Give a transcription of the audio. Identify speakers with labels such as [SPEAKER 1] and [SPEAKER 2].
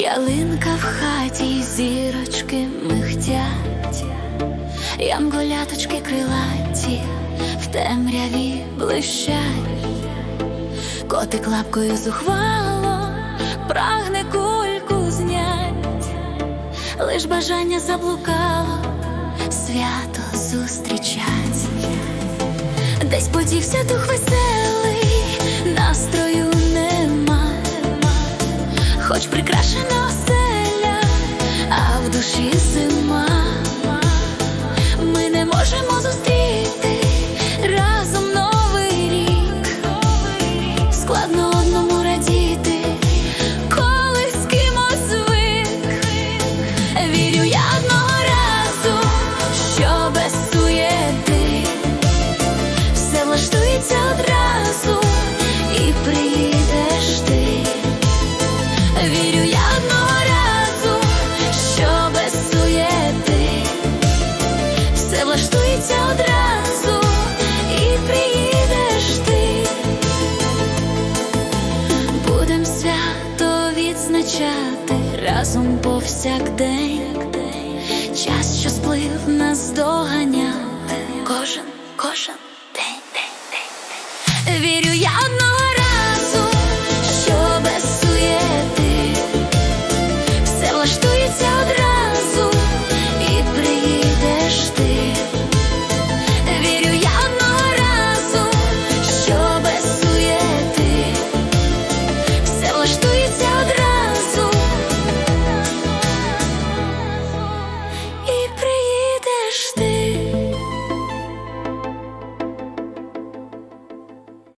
[SPEAKER 1] ялинка в хаті, зірочки михтять, я ямголяточки крилаті в темряві блищать, котик лапкою зухвало, прагне кульку знять, лиш бажання заблукало, свято зустрічать, десь подівся дух веселий хоч прикрашена оселя, а в душі зима. Ми не можемо зустріти разом новий рік. Складно одному радіти, коли з кимось звик. Вірю я одного разу, що без суєти все влаштується одразу відзначати разом повсякдень. Час, що сплив нас доганяти. Кожен, кожен день, день, день, день. Вірю я одного